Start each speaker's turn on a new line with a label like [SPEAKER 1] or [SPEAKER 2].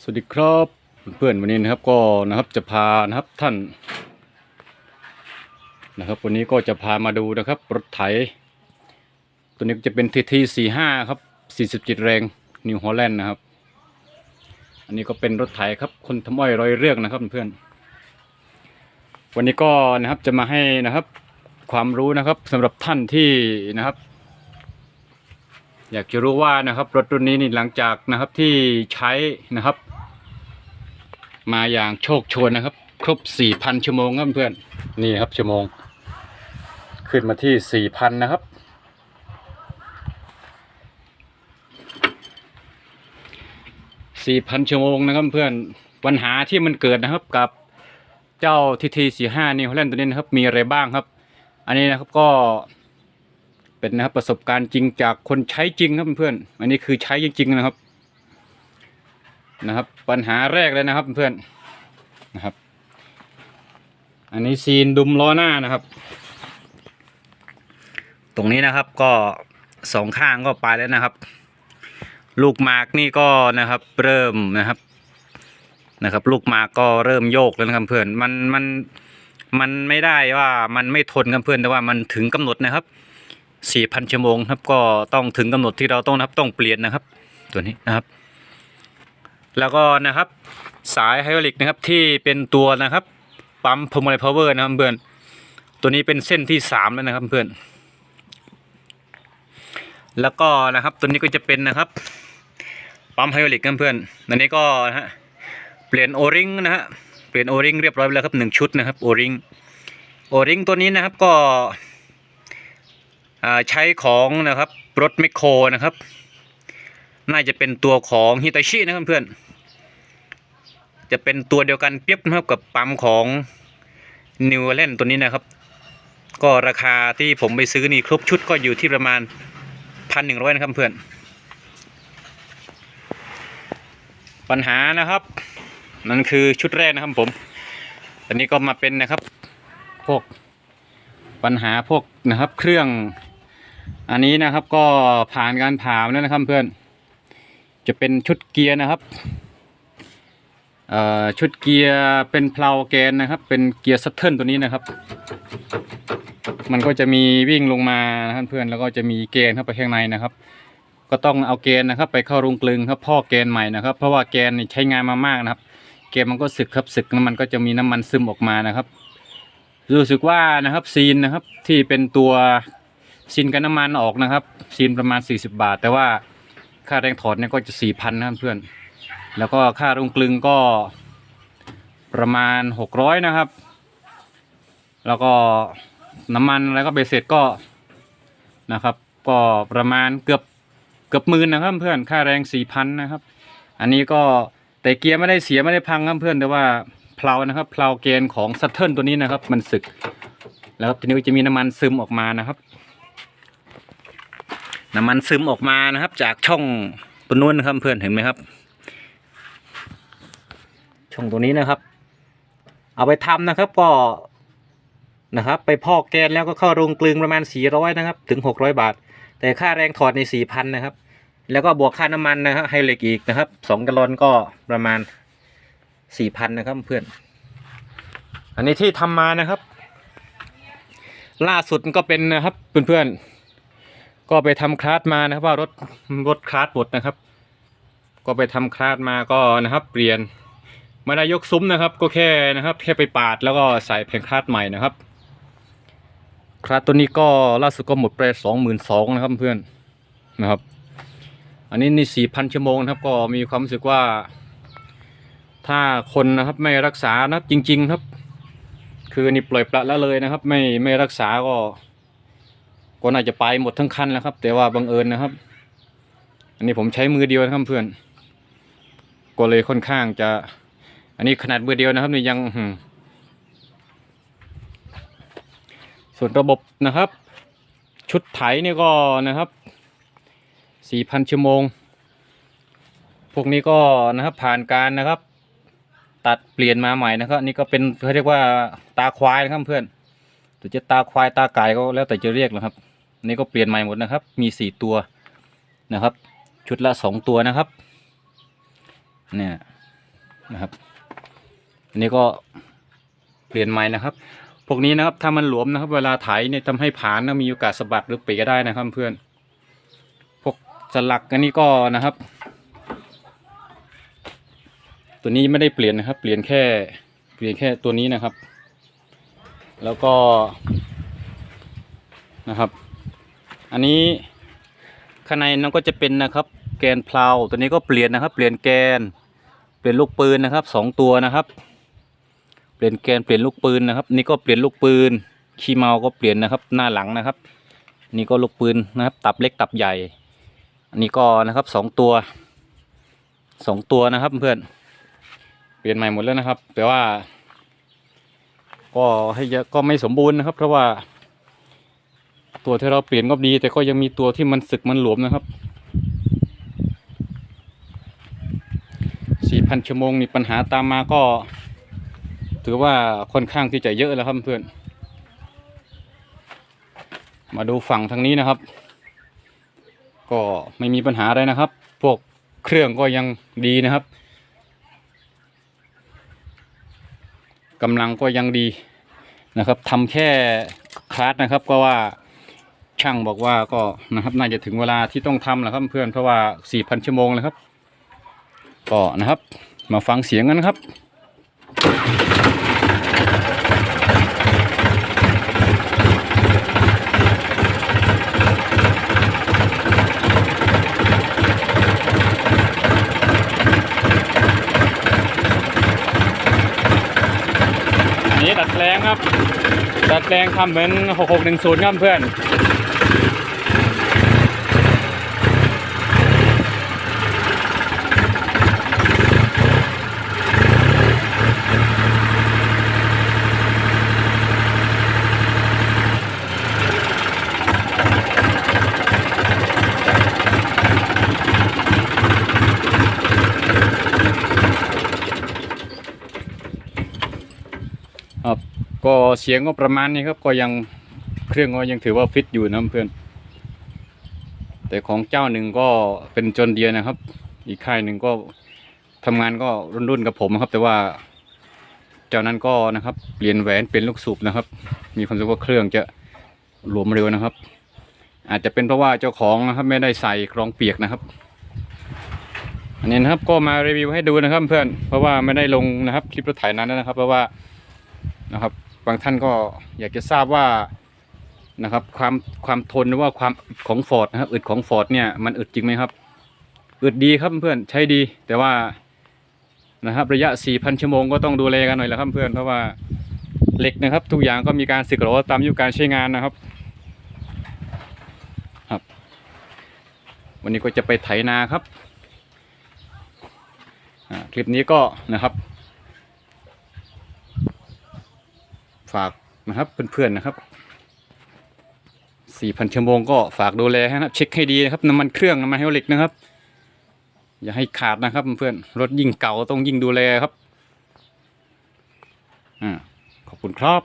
[SPEAKER 1] สวัสดีครับเพื่อนๆวันนี้นะครับก็นะครับจะพานะครับท่านนะครับ วันนี้ก็จะพามาดูนะครับรถไถ ตัวนี้จะเป็นทีทีสี่ห้าครับสี่สิบจิตแรงนิวฮอลแลนด์นะครับ อันนี้ก็เป็นรถไถครับคนทำอ้อยรอยเรื่อกนะครับเพื่อนวันนี้ก็นะครับจะมาให้นะครับความรู้นะครับสำหรับท่านที่นะครับ อยากจะรู้ว่านะครับรถรุ่นนี้นี่หลังจากนะครับที่ใช้นะครับ มาอย่างโชคโชนนะครับ ครบ 4,000 ชั่วโมงครับเพื่อนนี่ครับชั่วโมง ขึ้นมาที่ 4,000 นะครับ 4,000 ชั่วโมงนะครับเพื่อนปัญหาที่มันเกิดนะครับกับเจ้าทีทีสี่ห้านี่เขาเล่นตัวนี้นะครับมีอะไรบ้างครับ อันนี้นะครับก็ เป็นนะครับประสบการณ์จริงจากคนใช้จริงครับเพื่อนๆอันนี้คือใช้จริงๆนะครับนะครับ ปัญหาแรกเลยนะครับเพื่อนๆนะครับ อันนี้ซีนดุมล้อหน้านะครับ ตรงนี้นะครับก็สองข้างก็ไปแล้วนะครับ ลูกหมากนี่ก็นะครับเริ่มนะครับนะครับ ลูกหมากก็เริ่มโยกแล้วนะครับเพื่อนมันมันมันไม่ได้ว่ามันไม่ทนครับเพื่อนแต่ว่ามันถึงกำหนดนะครับ สี่พันชั่วโมงครับ ก็ต้องถึงกำหนดที่เราต้องนะครับต้องเปลี่ยนนะครับ ตัวนี้นะครับ แล้วก็นะครับ สายไฮดรอลิกนะครับที่เป็นตัวนะครับปั๊มพ m ม l พาวเวอร์นะครับเพื่อนตัวนี้เป็นเส้นที่สามแล้วนะครับเพื่อนแล้วก็นะครับตัวนี้ก็จะเป็นนะครับปั๊มไฮดรอลิกนะเพื่อนอันนี้ก็นะฮะเปลี่ยนโอริงนะฮะเปลี่ยนโอริงเรียบร้อยแล้วครับหนึ่งชุดนะครับโอริงโอริงตัวนี้นะครับก็ ใช้ของนะครับรถแมคโครนะครับ น่าจะเป็นตัวของฮิตาชินะครับเพื่อนจะเป็นตัวเดียวกันเปรียบนะครับกับปั๊มของนิวเลนตัวนี้นะครับ ก็ราคาที่ผมไปซื้อนี่ครบชุดก็อยู่ที่ประมาณพันหนึ่งร้อยนะครับเพื่อน ปัญหานะครับ นั่นคือชุดแรกนะครับผมอันนี้ก็มาเป็นนะครับพวกปัญหาพวกนะครับเครื่อง อันนี้นะครับก็ผ่านการผ่าแล้วนะครับเพื่อน จะเป็นชุดเกียร์นะครับชุดเกียร์เป็นเพลาแกนนะครับ เป็นเกียร์ซัตเทิลตัวนี้นะครับ มันก็จะมีวิ่งลงมานะครับเพื่อนแล้วก็จะมีเกนเข้าไปข้างในนะครับ ก็ต้องเอาเกนนะครับ ไปเข้ารุงกลึงครับพ่อแกนใหม่นะครับ เพราะว่าแกนนี่ใช้งานมามากนะครับเกนมันก็สึกครับสึกแล้วมันก็จะมีน้ำมันซึมออกมานะครับ รู้สึกว่านะครับซีนนะครับที่เป็นตัว ซีนกับน้ำมันออกนะครับซีนประมาณ 40 บาท แต่ว่าค่าแรงถอดเนี่ยก็จะ4,000นะครับเพื่อน แล้วก็ค่ารงกลึงก็ประมาณ 600 นะครับ แล้วก็น้ำมันแล้วก็เบสเสร็จก็นะครับ ก็ประมาณเกือบเกือบหมื่นนะครับเพื่อนค่าแรง4,000นะครับ อันนี้ก็แต่เกียร์ไม่ได้เสียไม่ได้พังครับเพื่อนแต่ว่าเพลานะครับเพลาเกนของซัตเทิลตัวนี้นะครับ มันสึก แล้วทีนี้ก็จะมีน้ำมันซึมออกมานะครับ น้ำมันซึมออกมานะครับ จากช่องตัวนู้นนะครับเพื่อนเห็นไหมครับ ช่องตัวนี้นะครับ เอาไปทำนะครับก็นะครับ ไปพอกแกนแล้วก็เข้าโรงกลึงประมาณ400นะครับ ถึง600บาท แต่ค่าแรงถอดใน4,000นนะครับ แล้วก็บวกค่าน้ำมันนะครับให้เหล็กอีกนะครับ2กะลอนก็ประมาณ4,000นนะครับเพื่อน อันนี้ที่ทำมานะครับ ล่าสุดก็เป็นนะครับเพื่อนๆ ก็ไปทำคลาสมานะครับว่ารถรถคลาสหมดนะครับ ก็ไปทำคลาสมาก็นะครับเปลี่ยนไม่ได้ยกซุ้มนะครับ ก็แค่นะครับ แค่ไปปาดแล้วก็ใส่แผงคลาสใหม่นะครับคลาสตัวนี้ก็ล่าสุดก็หมดไปสองหมื่นสองนะครับเพื่อนนะครับ อันนี้นี่สี่พันชั่วโมงนะครับ ก็มีความรู้สึกว่า ถ้าคนนะครับไม่รักษานะครับจริง ๆ ครับ คือนี่ปล่อยปละละเลยนะครับ ไม่ไม่รักษาก็ ก็น่าจะไปหมดทั้งคันแล้วครับ แต่ว่าบังเอิญนะครับ อันนี้ผมใช้มือเดียวนะครับเพื่อน ก็เลยค่อนข้างจะ อันนี้ขนาดมือเดียวนะครับนี่ยังส่วนระบบนะครับ ชุดไถนี่ก็นะครับสี่พันชั่วโมง พวกนี้ก็นะครับผ่านการนะครับ ตัดเปลี่ยนมาใหม่นะครับนี่ก็เป็นเขาเรียกว่าตาควายนะครับเพื่อนหรือจะตาควายตาไก่ก็แล้วแต่จะเรียกนะครับ นี่ก็เปลี่ยนใหม่หมดนะครับ มีสี่ตัวนะครับ ชุดละสองตัวนะครับ เนี่ยนะครับอันนี้ก็เปลี่ยนใหม่นะครับ พวกนี้นะครับถ้ามันหลวมนะครับ เวลาไถเนี่ยทำให้ผานนะมีโอกาสสะบัดหรือเปีก็ได้นะครับเพื่อน พวกสลักอันนี้ก็นะครับ ตัวนี้ไม่ได้เปลี่ยนนะครับ เปลี่ยนแค่เปลี่ยนแค่ตัวนี้นะครับ แล้วก็นะครับ อันนี้ข้างในนั้นก็จะเป็นนะครับ แกนเพลาตัวนี้ก็เปลี่ยนนะครับ เปลี่ยนแกน เปลี่ยนลูกปืนนะครับสองตัวนะครับ เปลี่ยนแกนเปลี่ยนลูกปืนนะครับ นี่ก็เปลี่ยนลูกปืนขี้เมาก็เปลี่ยนนะครับ หน้าหลังนะครับ นี่ก็ลูกปืนนะครับ ตับเล็กตับใหญ่ อันนี้ก็นะครับสองตัวสองตัวนะครับเพื่อนเปลี่ยนใหม่หมดแล้วนะครับ แต่ว่า ก็ให้ก็ไม่สมบูรณ์นะครับ เพราะว่า ตัวที่เราเปลี่ยนก็ดี แต่ก็ยังมีตัวที่มันสึกมันหลวมนะครับสี่พันชั่วโมงนี่ปัญหาตามมาก็ ถือว่าค่อนข้างที่จะเยอะแล้วครับเพื่อน มาดูฝั่งทางนี้นะครับ ก็ไม่มีปัญหาอะไรนะครับ พวกเครื่องก็ยังดีนะครับกำลังก็ยังดีนะครับทำแค่คลาสนะครับก็ว่า ช่างบอกว่าก็นะครับน่าจะถึงเวลาที่ต้องทำแล้วครับเพื่อนเพราะว่า4,000ชั่วโมงแล้วครับ ก็นะครับ มาฟังเสียงกันนะครับนนี้ดัดแปลงครับ ดัดแปลงทำเหมือน 6610ครับเพื่อน ครับ ก็เสียงก็ประมาณนี้ครับ ก็ยังเครื่องก็ยังถือว่าฟิตอยู่นะเพื่อน แต่ของเจ้าหนึ่งก็เป็นจนเดียนะครับ อีกค่ายหนึ่งก็ทำงานก็รุ่นๆกับผมครับ แต่ว่าเจ้านั้นก็นะครับ เปลี่ยนแหวนเปลี่ยนลูกสูบนะครับ มีความรู้สึกว่าเครื่องจะหลวมเร็วนะครับ อาจจะเป็นเพราะว่าเจ้าของนะครับ ไม่ได้ใส่กรองเปียกนะครับอันนี้นะครับก็มารีวิวให้ดูนะครับเพื่อนเพราะว่าไม่ได้ลงนะครับคลิปรถไถนั้นนะครับ เพราะว่านะครับ บางท่านก็อยากจะทราบว่านะครับความความทนหรือว่าความของฟอร์ดนะครับอึดของฟอร์ดเนี่ยมันอึดจริงไหมครับอึดดีครับเพื่อนใช้ดี แต่ว่านะครับระยะ 4,000 ชั่วโมงก็ต้องดูแลกันหน่อยแหละครับเพื่อนเพราะว่าเหล็กนะครับ ทุกอย่างก็มีการสึกหรอตามอายุการใช้งานนะครับครับ วันนี้ก็จะไปไถนาครับคลิปนี้ก็นะครับ ฝากนะครับเพื่อนๆนะครับสี่พันชั่วโมงก็ฝากดูแลนะครับเช็คให้ดีนะครับน้ำมันเครื่องน้ำมันไฮดรอลิกนะครับ อย่าให้ขาดนะครับเพื่อนรถยิ่งเก่าต้องยิ่งดูแลครับอ่าขอบคุณครับ